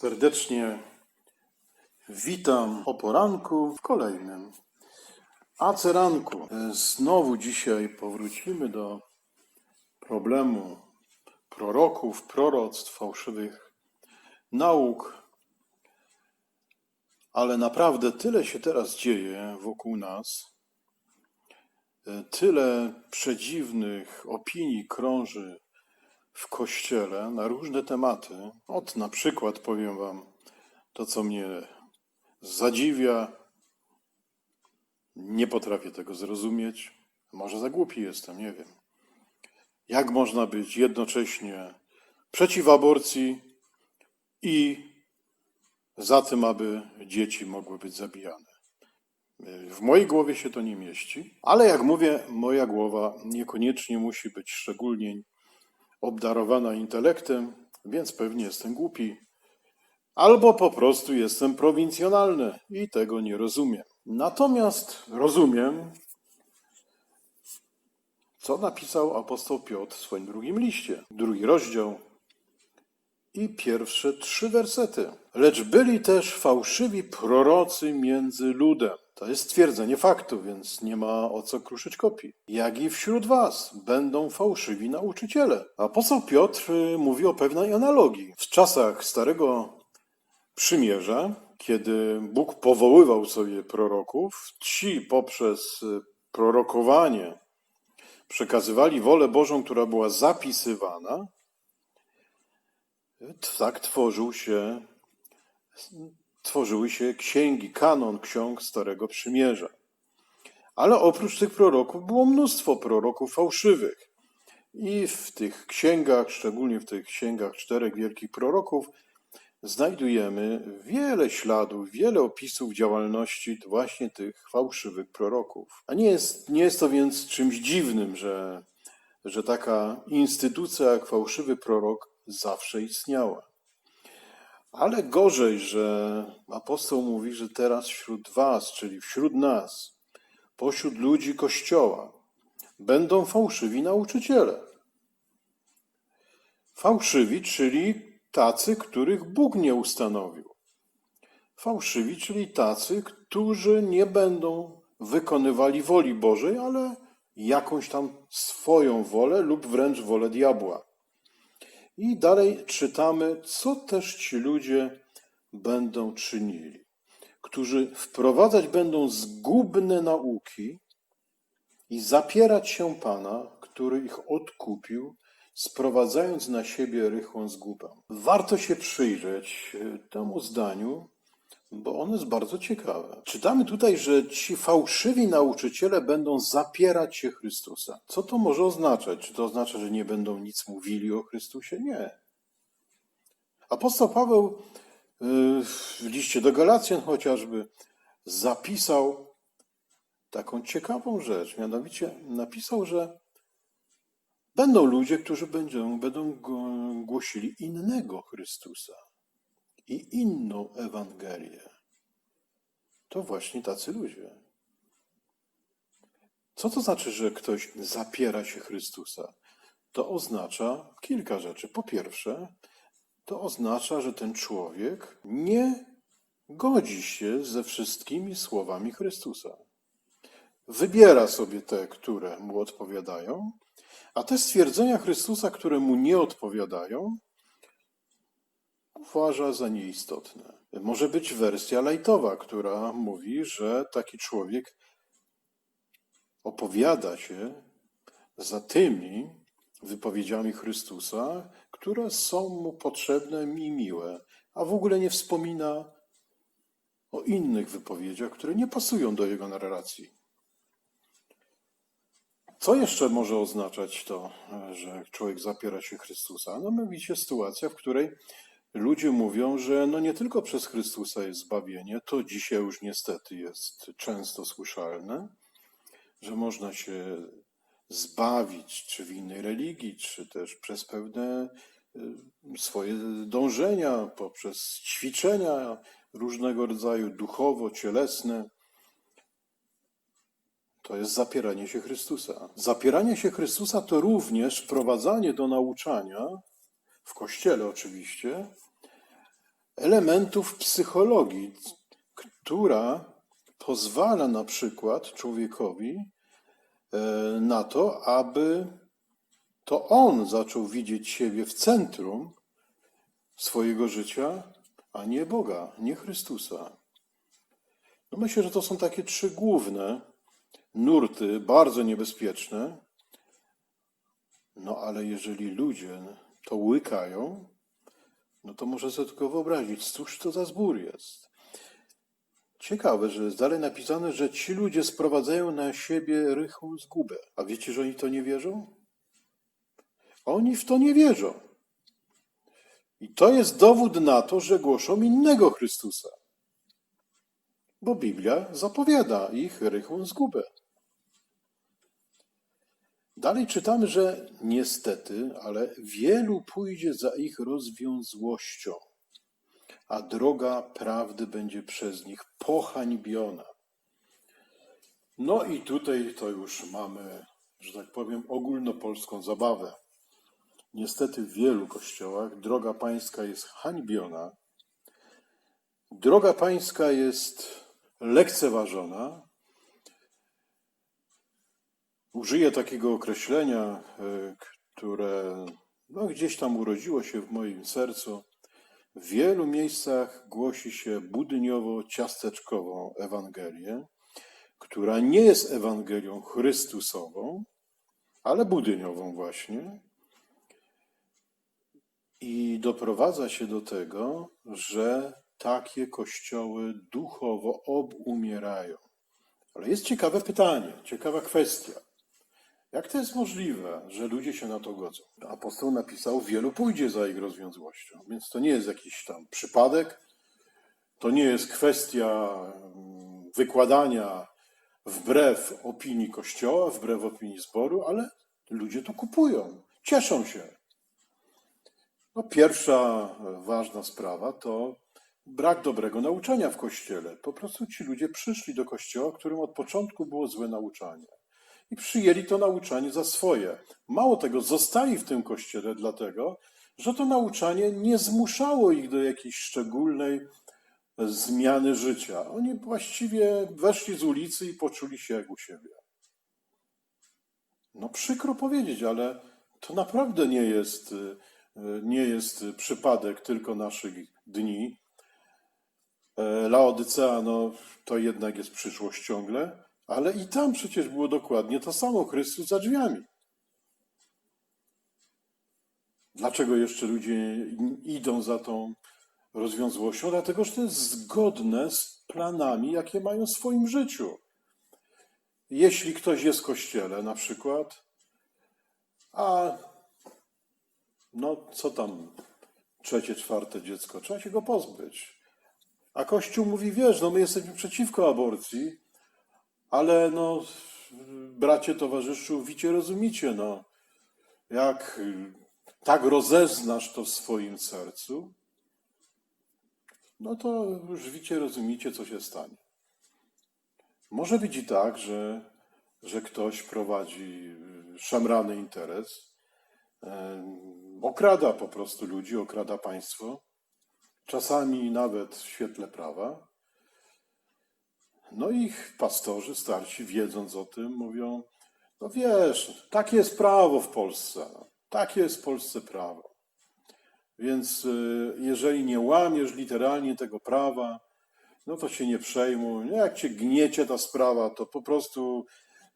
Serdecznie witam o poranku w kolejnym aceranku. Znowu dzisiaj powrócimy do problemu proroków, proroctw, fałszywych nauk. Ale naprawdę tyle się teraz dzieje wokół nas, tyle przedziwnych opinii krąży w kościele na różne tematy. Od na przykład powiem Wam to, co mnie zadziwia. Nie potrafię tego zrozumieć. Może za głupi jestem, nie wiem. Jak można być jednocześnie przeciw aborcji i za tym, aby dzieci mogły być zabijane? W mojej głowie się to nie mieści, ale jak mówię, moja głowa niekoniecznie musi być szczególnie obdarowana intelektem, więc pewnie jestem głupi. Albo po prostu jestem prowincjonalny i tego nie rozumiem. Natomiast rozumiem, co napisał apostoł Piotr w swoim drugim liście. Drugi rozdział i pierwsze trzy wersety. Lecz byli też fałszywi prorocy między ludem. To jest stwierdzenie faktu, więc nie ma o co kruszyć kopii. Jak i wśród was będą fałszywi nauczyciele. Apostoł Piotr y, mówi o pewnej analogii. W czasach Starego Przymierza, kiedy Bóg powoływał sobie proroków, ci poprzez y, prorokowanie przekazywali wolę Bożą, która była zapisywana, tak tworzył się, tworzyły się księgi, kanon ksiąg Starego Przymierza. Ale oprócz tych proroków było mnóstwo proroków fałszywych. I w tych księgach, szczególnie w tych księgach czterech wielkich proroków, znajdujemy wiele śladów, wiele opisów działalności właśnie tych fałszywych proroków. A nie jest, nie jest to więc czymś dziwnym, że, że taka instytucja jak fałszywy prorok zawsze istniała. Ale gorzej, że apostoł mówi, że teraz wśród Was, czyli wśród nas, pośród ludzi Kościoła, będą fałszywi nauczyciele. Fałszywi, czyli tacy, których Bóg nie ustanowił. Fałszywi, czyli tacy, którzy nie będą wykonywali woli Bożej, ale jakąś tam swoją wolę lub wręcz wolę diabła. I dalej czytamy, co też ci ludzie będą czynili, którzy wprowadzać będą zgubne nauki i zapierać się Pana, który ich odkupił, sprowadzając na siebie rychłą zgubę. Warto się przyjrzeć e, temu zdaniu, bo ono jest bardzo ciekawe. Czytamy tutaj, że ci fałszywi nauczyciele będą zapierać się Chrystusa. Co to może oznaczać? Czy to oznacza, że nie będą nic mówili o Chrystusie? Nie. Apostoł Paweł y, w liście do Galacjan chociażby zapisał taką ciekawą rzecz. Mianowicie napisał, że będą ludzie, którzy będą, będą głosili innego Chrystusa i inną Ewangelię. To właśnie tacy ludzie. Co to znaczy, że ktoś zapiera się Chrystusa? To oznacza kilka rzeczy. Po pierwsze, to oznacza, że ten człowiek nie godzi się ze wszystkimi słowami Chrystusa. Wybiera sobie te, które mu odpowiadają, a te stwierdzenia Chrystusa, które mu nie odpowiadają, uważa za nieistotne. Może być wersja lajtowa, która mówi, że taki człowiek opowiada się za tymi wypowiedziami Chrystusa, które są mu potrzebne i miłe, a w ogóle nie wspomina o innych wypowiedziach, które nie pasują do jego narracji. Co jeszcze może oznaczać to, że człowiek zapiera się Chrystusa? No mianowicie sytuacja, w której Ludzie mówią, że no nie tylko przez Chrystusa jest zbawienie, to dzisiaj już niestety jest często słyszalne, że można się zbawić, czy w innej religii, czy też przez pewne y, swoje dążenia, poprzez ćwiczenia różnego rodzaju duchowo, cielesne. To jest zapieranie się Chrystusa. Zapieranie się Chrystusa to również wprowadzanie do nauczania w kościele oczywiście, elementów psychologii, która pozwala na przykład człowiekowi e, na to, aby to on zaczął widzieć siebie w centrum swojego życia, a nie Boga, nie Chrystusa. No myślę, że to są takie trzy główne nurty, bardzo niebezpieczne. No ale jeżeli ludzie to łykają, no to może sobie tylko wyobrazić, cóż to za zbór jest. Ciekawe, że jest dalej napisane, że ci ludzie sprowadzają na siebie rychłą zgubę. A wiecie, że oni to nie wierzą? Oni w to nie wierzą. I to jest dowód na to, że głoszą innego Chrystusa. Bo Biblia zapowiada ich rychłą zgubę. Dalej czytamy, że niestety, ale wielu pójdzie za ich rozwiązłością, a droga prawdy będzie przez nich pohańbiona. No i tutaj to już mamy, że tak powiem, ogólnopolską zabawę. Niestety w wielu kościołach droga pańska jest hańbiona, droga pańska jest lekceważona. Użyję takiego określenia, e, które no, gdzieś tam urodziło się w moim sercu. W wielu miejscach głosi się budyniowo-ciasteczkową Ewangelię, która nie jest Ewangelią Chrystusową, ale budyniową właśnie. I doprowadza się do tego, że takie kościoły duchowo obumierają. Ale jest ciekawe pytanie, ciekawa kwestia. Jak to jest możliwe, że ludzie się na to godzą? Apostoł napisał, wielu pójdzie za ich rozwiązłością, więc to nie jest jakiś tam przypadek, to nie jest kwestia mm, wykładania wbrew opinii Kościoła, wbrew opinii zboru, ale ludzie to kupują, cieszą się. No, pierwsza ważna sprawa to brak dobrego nauczania w kościele. Po prostu ci ludzie przyszli do kościoła, którym od początku było złe nauczanie. I przyjęli to nauczanie za swoje. Mało tego, zostali w tym kościele dlatego, że to nauczanie nie zmuszało ich do jakiejś szczególnej zmiany życia. Oni właściwie weszli z ulicy i poczuli się jak u siebie. No przykro powiedzieć, ale to naprawdę nie jest, nie jest przypadek tylko naszych dni. Laodycea, no to jednak jest przyszłość ciągle, ale i tam przecież było dokładnie to samo, Chrystus za drzwiami. Dlaczego jeszcze ludzie idą za tą rozwiązłością? Dlatego, że to jest zgodne z planami, jakie mają w swoim życiu. Jeśli ktoś jest w kościele na przykład, a no co tam, trzecie, czwarte dziecko, trzeba się go pozbyć. A Kościół mówi, wiesz, no my jesteśmy przeciwko aborcji, ale no, bracie, towarzyszu, wicie, rozumicie, no, jak tak rozeznasz to w swoim sercu, no to już wicie, rozumicie, co się stanie. Może być i tak, że, że ktoś prowadzi szemrany interes, okrada po prostu ludzi, okrada państwo, czasami nawet w świetle prawa. No i pastorzy starsi, wiedząc o tym, mówią: No wiesz, takie jest prawo w Polsce. Takie jest w Polsce prawo. Więc y, jeżeli nie łamiesz literalnie tego prawa, no to się nie przejmuj. No jak cię gniecie ta sprawa, to po prostu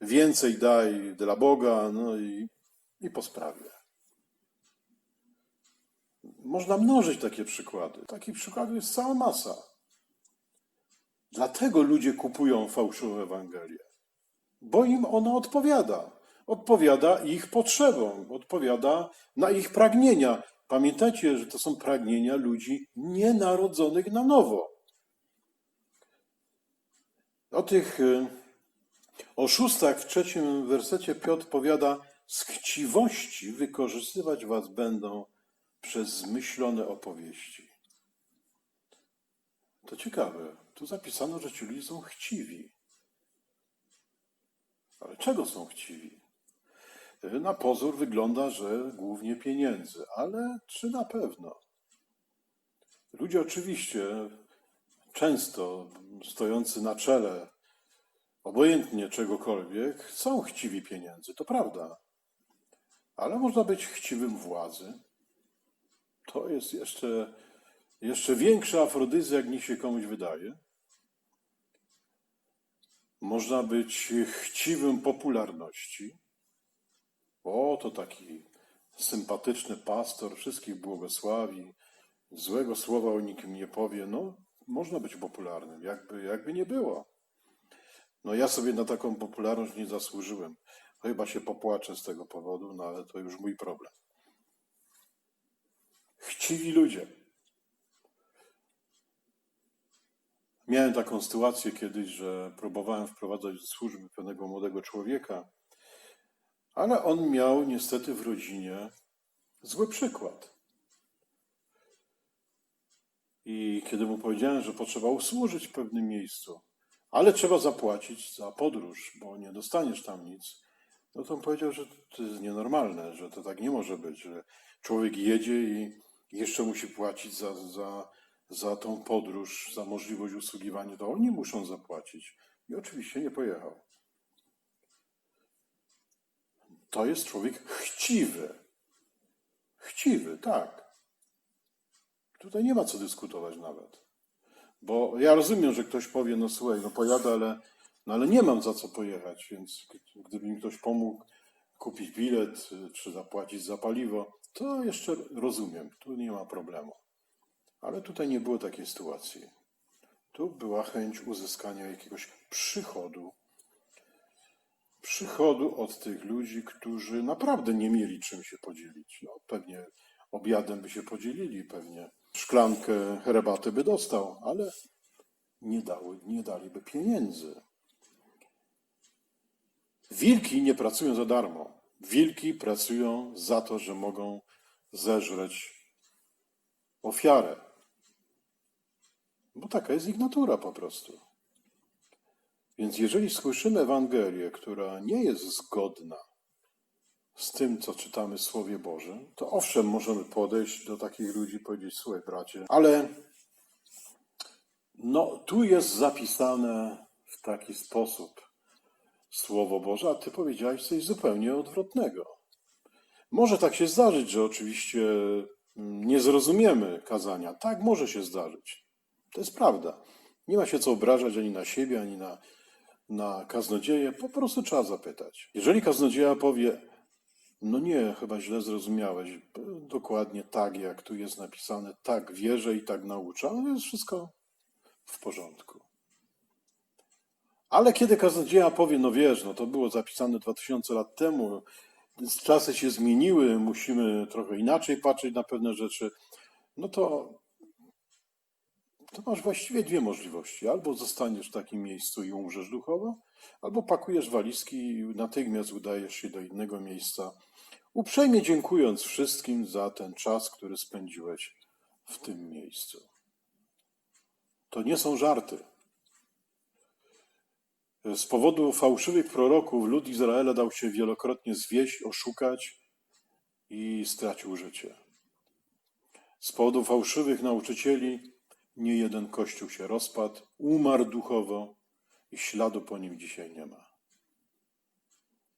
więcej daj dla Boga, no i, i po sprawie. Można mnożyć takie przykłady. Takich przykładów jest cała masa. Dlatego ludzie kupują fałszywą Ewangelię, bo im ona odpowiada. Odpowiada ich potrzebom, odpowiada na ich pragnienia. Pamiętajcie, że to są pragnienia ludzi nienarodzonych na nowo. O tych y, oszustach w trzecim wersecie Piotr powiada: Z chciwości wykorzystywać was będą przez zmyślone opowieści. To ciekawe. Tu zapisano, że ci ludzie są chciwi. Ale czego są chciwi? Na pozór wygląda, że głównie pieniędzy, ale czy na pewno? Ludzie oczywiście często stojący na czele, obojętnie czegokolwiek, są chciwi pieniędzy, to prawda. Ale można być chciwym władzy. To jest jeszcze, jeszcze większy afrodyzjak niż się komuś wydaje. Można być chciwym popularności. O, to taki sympatyczny pastor, wszystkich błogosławi, złego słowa o nikim nie powie. No, można być popularnym, jakby, jakby nie było. No, ja sobie na taką popularność nie zasłużyłem. Chyba się popłaczę z tego powodu, no ale to już mój problem. Chciwi ludzie. Miałem taką sytuację kiedyś, że próbowałem wprowadzać do służby pewnego młodego człowieka, ale on miał niestety w rodzinie zły przykład. I kiedy mu powiedziałem, że potrzeba usłużyć w pewnym miejscu, ale trzeba zapłacić za podróż, bo nie dostaniesz tam nic, no to on powiedział, że to jest nienormalne, że to tak nie może być, że człowiek jedzie i jeszcze musi płacić za, za, za tą podróż, za możliwość usługiwania, to oni muszą zapłacić. I oczywiście nie pojechał. To jest człowiek chciwy. Chciwy, tak. Tutaj nie ma co dyskutować nawet. Bo ja rozumiem, że ktoś powie, no słuchaj, no pojadę, ale, no ale nie mam za co pojechać, więc gdyby mi ktoś pomógł kupić bilet y, czy zapłacić za paliwo, to jeszcze rozumiem, tu nie ma problemu. Ale tutaj nie było takiej sytuacji. Tu była chęć uzyskania jakiegoś przychodu. Przychodu od tych ludzi, którzy naprawdę nie mieli czym się podzielić. No, pewnie obiadem by się podzielili, pewnie szklankę herbaty by dostał, ale nie, dały, nie daliby pieniędzy. Wilki nie pracują za darmo. Wilki pracują za to, że mogą zeżreć ofiarę. Bo taka jest ich natura po prostu. Więc jeżeli słyszymy Ewangelię, która nie jest zgodna z tym, co czytamy w Słowie Bożym, to owszem, możemy podejść do takich ludzi i powiedzieć, słuchaj bracie, ale no, tu jest zapisane w taki sposób Słowo Boże, a ty powiedziałeś coś zupełnie odwrotnego. Może tak się zdarzyć, że oczywiście mm, nie zrozumiemy kazania. Tak, może się zdarzyć. To jest prawda. Nie ma się co obrażać ani na siebie, ani na, na kaznodzieję. Po prostu trzeba zapytać. Jeżeli kaznodzieja powie, no nie, chyba źle zrozumiałeś, dokładnie tak, jak tu jest napisane, tak wierzę i tak nauczam, jest wszystko w porządku. Ale kiedy kaznodzieja powie, no wiesz, no to było zapisane 2000 lat temu, czasy się zmieniły, musimy trochę inaczej patrzeć na pewne rzeczy, no to, to masz właściwie dwie możliwości. Albo zostaniesz w takim miejscu i umrzesz duchowo, albo pakujesz walizki i natychmiast udajesz się do innego miejsca, uprzejmie dziękując wszystkim za ten czas, który spędziłeś w tym miejscu. To nie są żarty. Z powodu fałszywych proroków lud Izraela dał się wielokrotnie zwieść, oszukać i stracił życie. Z powodu fałszywych nauczycieli nie jeden kościół się rozpadł, umarł duchowo i śladu po nim dzisiaj nie ma.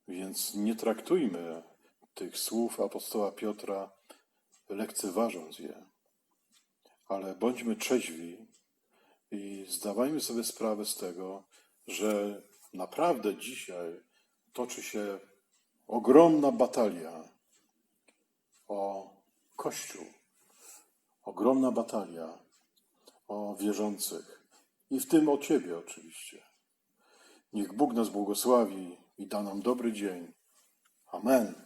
Więc nie traktujmy tych słów apostoła Piotra lekceważąc je, ale bądźmy trzeźwi i zdawajmy sobie sprawę z tego, że naprawdę dzisiaj toczy się ogromna batalia o Kościół, ogromna batalia o wierzących i w tym o Ciebie oczywiście. Niech Bóg nas błogosławi i da nam dobry dzień. Amen.